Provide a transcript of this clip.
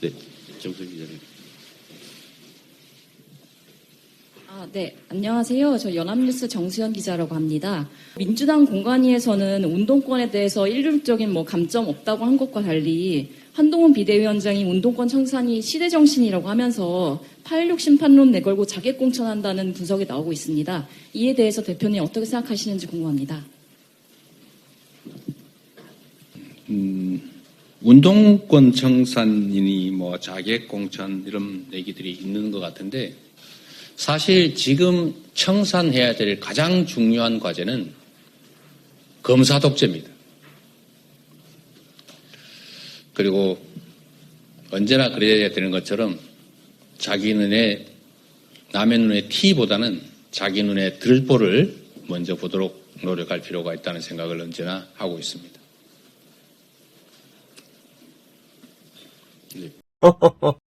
네, 정선 기자님. 아, 네. 안녕하세요. 저 연합뉴스 정수현 기자라고 합니다. 민주당 공관위에서는 운동권에 대해서 일률적인 뭐 감점 없다고 한 것과 달리 한동훈 비대위원장이 운동권 청산이 시대 정신이라고 하면서 8.16 심판론 내걸고 자객 공천한다는 분석이 나오고 있습니다. 이에 대해서 대표님 어떻게 생각하시는지 궁금합니다. 운동권 청산이니 뭐 자객 공천 이런 얘기들이 있는 것 같은데 사실 지금 청산해야 될 가장 중요한 과제는 검사 독재입니다. 그리고 언제나 그래야 되는 것처럼 자기 눈에 남의 눈에 티보다는 자기 눈에 들보를 먼저 보도록 노력할 필요가 있다는 생각을 언제나 하고 있습니다. 哦哦哦！